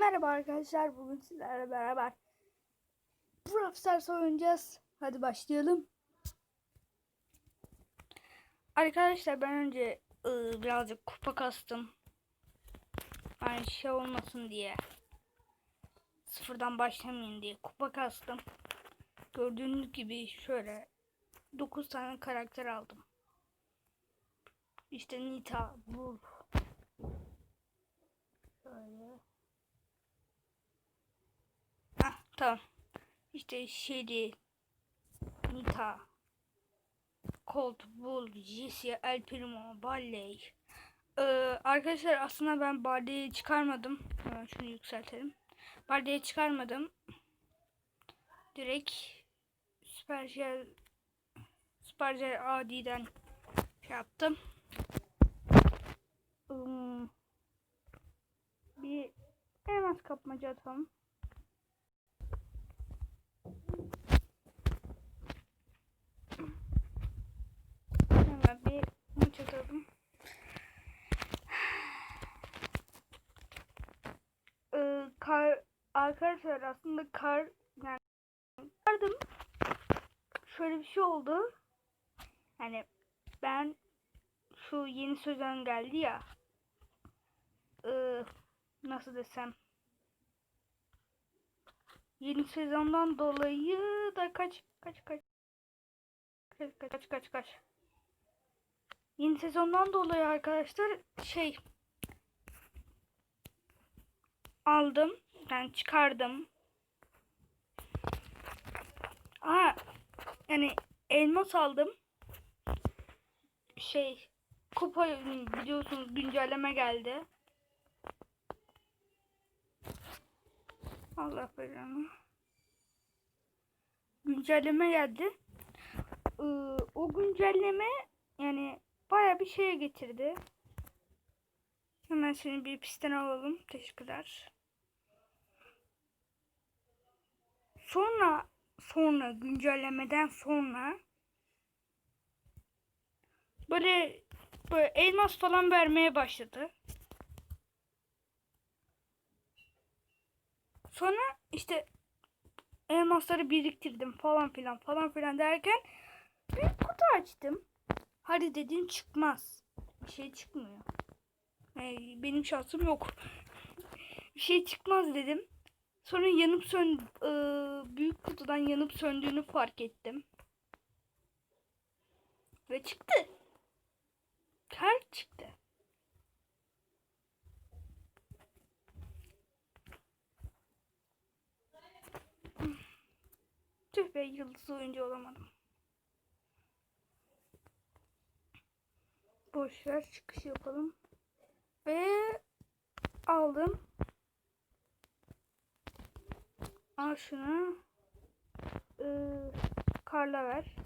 Merhaba arkadaşlar. Bugün sizlerle beraber Brawl Stars oynayacağız. Hadi başlayalım. Arkadaşlar ben önce ıı, birazcık kupa kastım. Aynı şey olmasın diye. Sıfırdan başlamayın diye kupa kastım. Gördüğünüz gibi şöyle 9 tane karakter aldım. İşte Nita, Bull. Şöyle. Hah tamam. İşte Shelly, Nita, Colt, Bull, Jesse, El Primo, Barley. Ee, arkadaşlar aslında ben Barley'i çıkarmadım. Hemen şunu yükseltelim. Barley'i çıkarmadım. Direkt Supercell Supercell AD'den şey yaptım. Hmm. Bir elmas kapmaca atalım. Hemen bir maç atalım. Ee, kar arkadaşlar aslında kar yani kardım. Şöyle bir şey oldu. Hani ben şu yeni sezon geldi ya. Ee, nasıl desem yeni sezondan dolayı da kaç kaç kaç. Kaç kaç kaç kaç kaç. Yeni sezondan dolayı arkadaşlar şey aldım yani çıkardım. Aa, yani elmas aldım. Şey kupa biliyorsunuz güncelleme geldi Allah belanı. Güncelleme geldi. Ee, o güncelleme yani baya bir şeye getirdi. Hemen seni bir pistten alalım. Teşekkürler. Sonra sonra güncellemeden sonra böyle böyle elmas falan vermeye başladı. Sonra işte elmasları biriktirdim falan filan falan filan derken bir kutu açtım. Hadi dedim çıkmaz. Bir şey çıkmıyor. Yani benim şansım yok. bir şey çıkmaz dedim. Sonra yanıp sön ıı, büyük kutudan yanıp söndüğünü fark ettim. Ve çıktı. Kar çıktı. Tüh be yıldız oyuncu olamadım. Boş ver çıkış yapalım. Ve aldım. Al şunu. Ee, karla ver.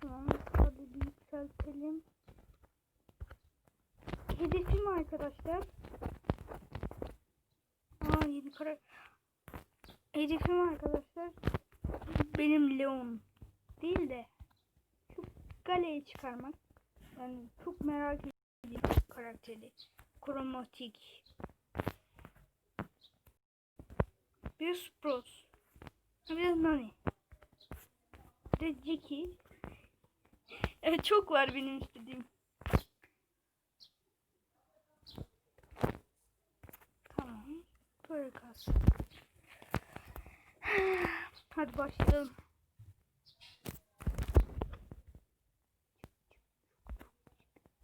Tamam. Hadi bir yükseltelim. Hedefim arkadaşlar. Aa yeni kara. Hedefim arkadaşlar. Benim Leon. Değil de. Şu Gale'yi çıkarmak. Yani çok merak ediyorum karakteri. Kromatik. Bir Sprout. Bir Nani. Bir de Jackie. Evet çok var benim istediğim. Tamam. Böyle kalsın. Hadi başlayalım.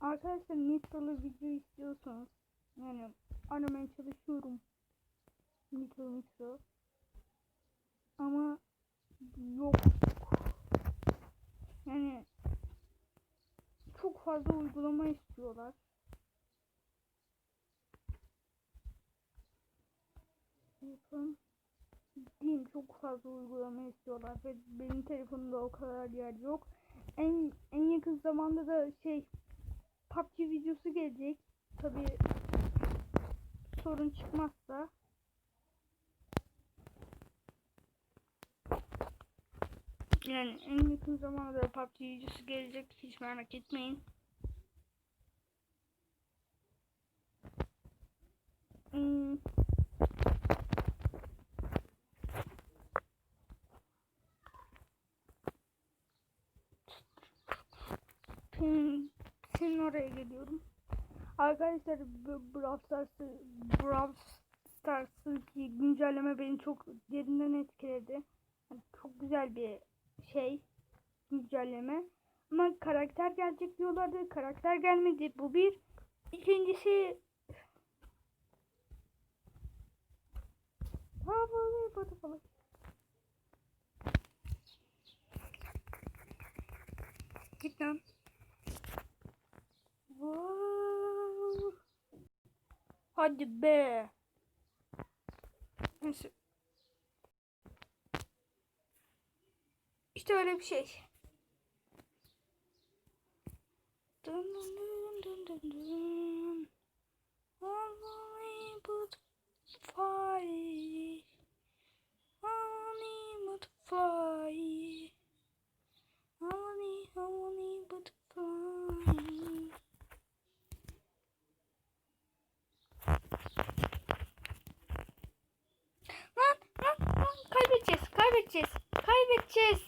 Arkadaşlar Nitro'lu video istiyorsanız yani aramaya çalışıyorum. Nitro Nitro. Ama yok. Yani çok fazla uygulama istiyorlar. Telefon değil çok fazla uygulama istiyorlar ve benim telefonumda o kadar yer yok. En en yakın zamanda da şey PUBG videosu gelecek. Tabi sorun çıkmazsa. Yani en yakın zamanda PUBG videosu gelecek. Hiç merak etmeyin. Hmm. Senin, oraya geliyorum. Arkadaşlar Brawl Stars'ı Brawl Stars'ı güncelleme beni çok derinden etkiledi. Yani çok güzel bir şey güncelleme. Ama karakter gelecek diyorlardı. Karakter gelmedi. Bu bir. Hadi be. Neyse. İşte öyle bir şey. Dun dun dun dun dun. Only but fly. Only but fly. Only, only but fly. Lan lan lan kaybedeceğiz kaybedeceğiz kaybedeceğiz.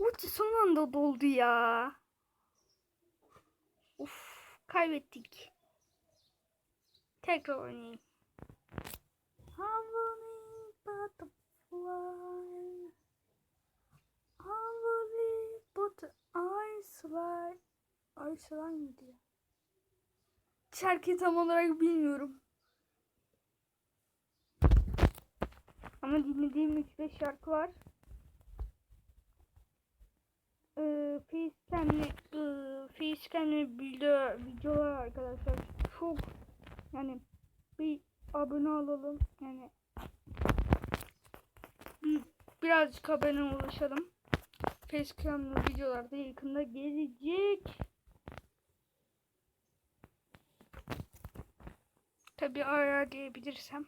Ulti anda doldu ya. Uf kaybettik. Tekrar oynayayım. Harmony butterfly. Harmony but I slide. I slide mı diyor? Şarkıyı tam olarak bilmiyorum. Ama dinlediğim 3-5 şarkı var. Ee, Facecam'li e, Facecam'li video, videolar arkadaşlar. Çok yani bir abone olalım. Yani bir, birazcık abone ulaşalım. Facecam'li videolar da yakında gelecek. Tabi ayarlayabilirsem.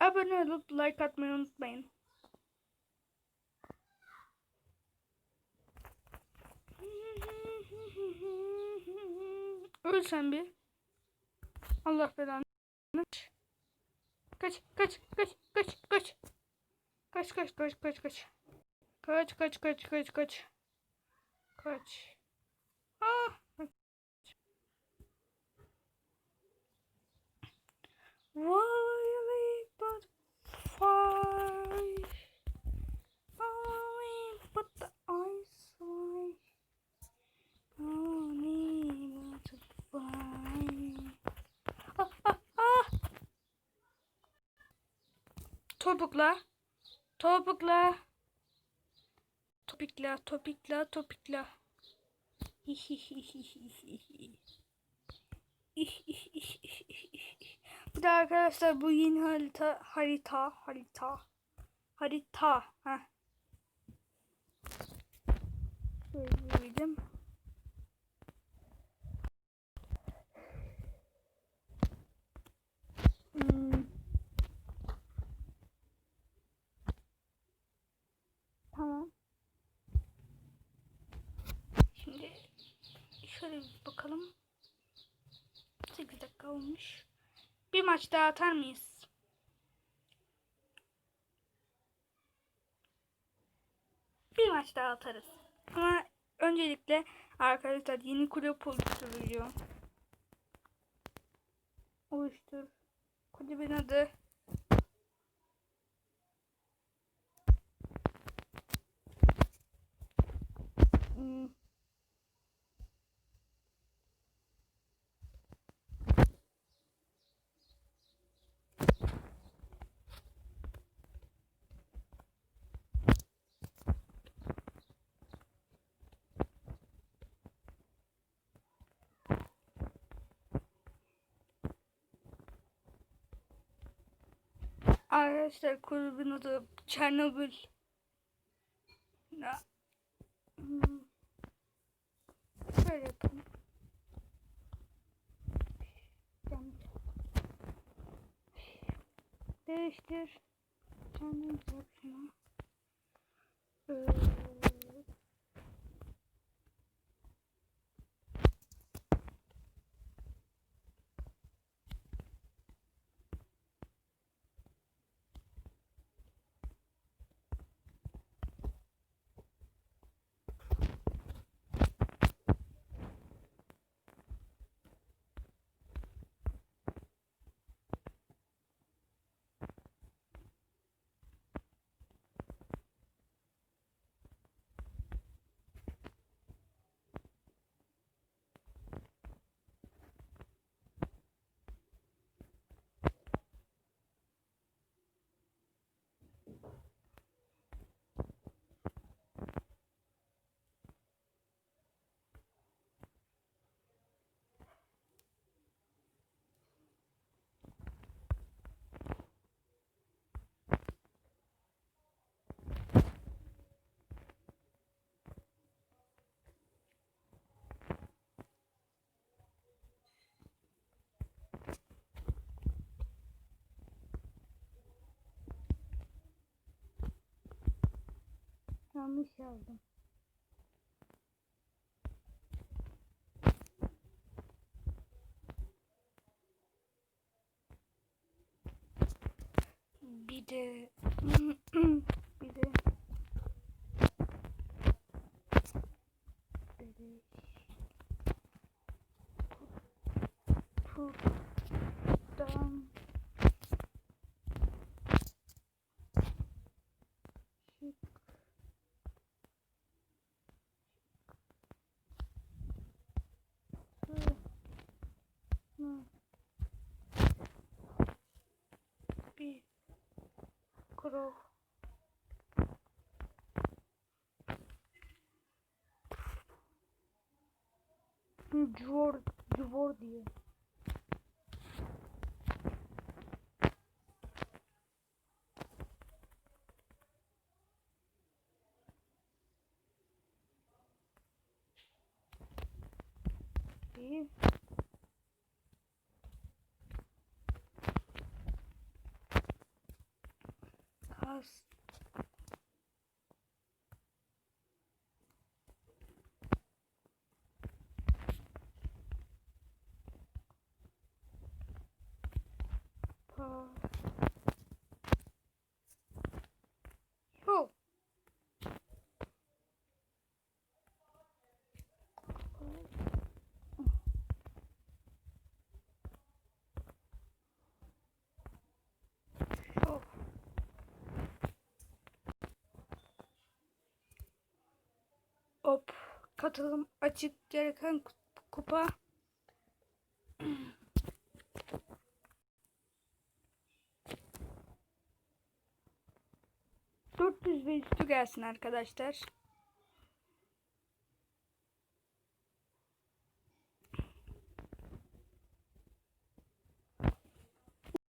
Abone olup like atmayı unutmayın. Öl bir. Allah belanı. Kaç kaç kaç kaç kaç. Kaç kaç kaç kaç kaç. Kaç kaç kaç kaç kaç. Kaç. Ah. Wily but fly. Wily but the eyes fly. Wily fly. Ah ah. Topukla. Topukla. Topikla, topikla, topikla. Bir de arkadaşlar bu yeni harita harita harita harita ha. Söyleyelim. Hmm. Tamam. Şimdi şöyle bir bakalım. 8 dakika olmuş. Bir maç daha atar mıyız? Bir maç daha atarız. Ama öncelikle arkadaşlar yeni kulüp oluşturuyor. Oluştur. Kulübün adı Hmm. Arkadaşlar kulübün adı Çernobil. Şöyle yapalım. Değiştir. Kendin yap şunu. Ee, yanlış yazdım. Bir de bir de beleş buradan çık Hı. bir kuru Civor, civor diye. Bir kas pa Hop. Katılım açık gereken ku- kupa. Dört yüz ve üstü gelsin arkadaşlar.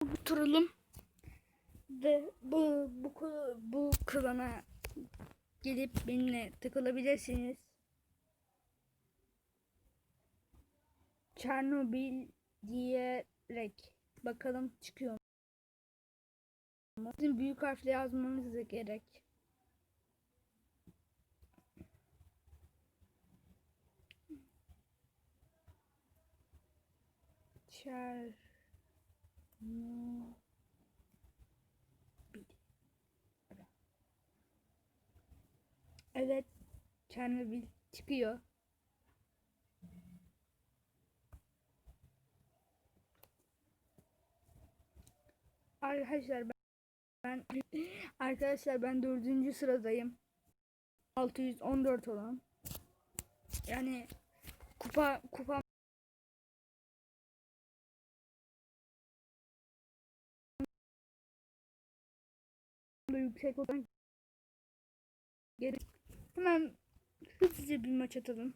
Oturalım ve bu bu bu, bu klana gelip benimle takılabilirsiniz. Çernobil diyerek bakalım çıkıyor mu? Bizim büyük harfle yazmamız da gerek. Çernobil Evet, Çernobil çıkıyor. Arkadaşlar ben, arkadaşlar ben dördüncü sıradayım. 614 olan. Yani kupa kupa yüksek olan geri hemen hızlıca bir maç atalım.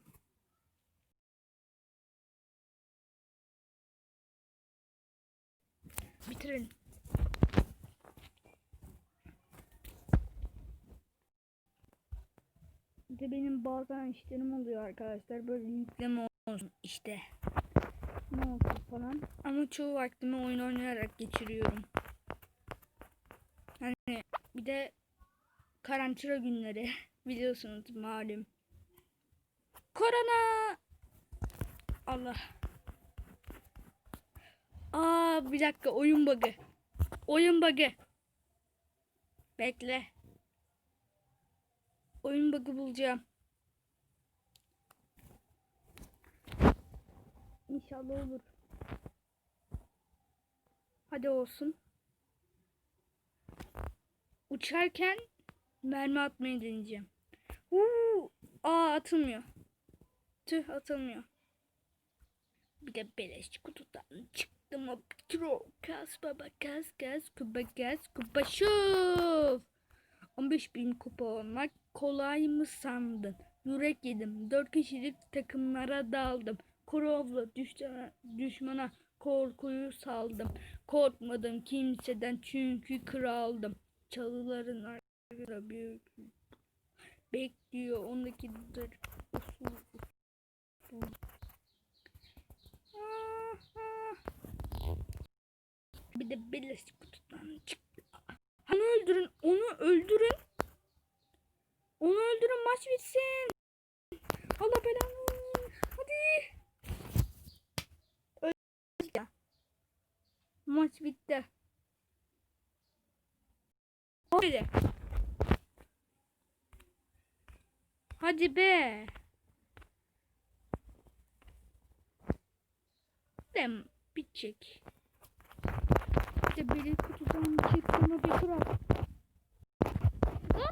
Bitirelim. Bir de benim bazen işlerim oluyor arkadaşlar. Böyle yükleme olsun işte. Ne olsun falan. Ama çoğu vaktimi oyun oynayarak geçiriyorum. de karantina günleri biliyorsunuz malum. Korona. Allah. Aa bir dakika oyun bug'ı. Oyun bug'ı. Bekle. Oyun bug'ı bulacağım. İnşallah olur. Hadi olsun. Uçarken mermi atmayı deneyeceğim. Uuu, aa atılmıyor. Tüh atılmıyor. Bir de beleş kutudan çıktım o kro. Kas baba kas kas kuba kas kuba şuf. 15 bin kupa olmak kolay mı sandın? Yürek yedim. 4 kişilik takımlara daldım. Korovla düştü, düşmana korkuyu saldım. Korkmadım kimseden çünkü kraldım. Çalıların arkasında büyük bekliyor ondaki dır. Bir de beleş kutudan çıktı. Onu öldürün, onu öldürün. Onu öldürün maç bitsin. Allah belanı. Hadi. Öldü ya. Maç bitti. Hadi. Hadi be. Dem bitecek. İşte biri kutudan çıktığına bir. Hı?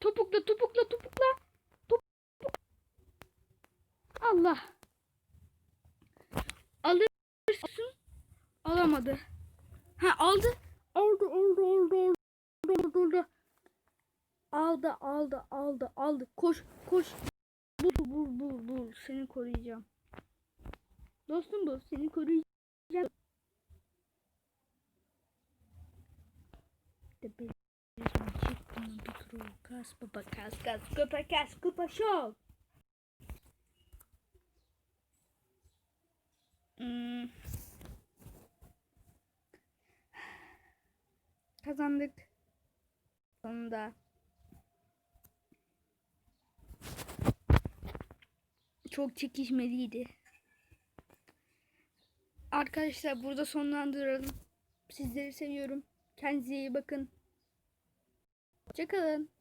Topukla topukla topukla. Topuk. Allah. Alırsın. Alamadı. Ha aldı. Aldı aldı aldı aldı. Aldı aldı. Aldı aldı aldı aldı. Koş koş. Bul bul bul bul. Seni koruyacağım. Dostum bu. Seni koruyacağım. Benim çıktım bir. Kas baba kas kas kupa kas kupa şov. Hmm. Kazandık. Sonunda. Çok çekişmeliydi. Arkadaşlar burada sonlandıralım. Sizleri seviyorum. Kendinize iyi bakın. Hoşçakalın.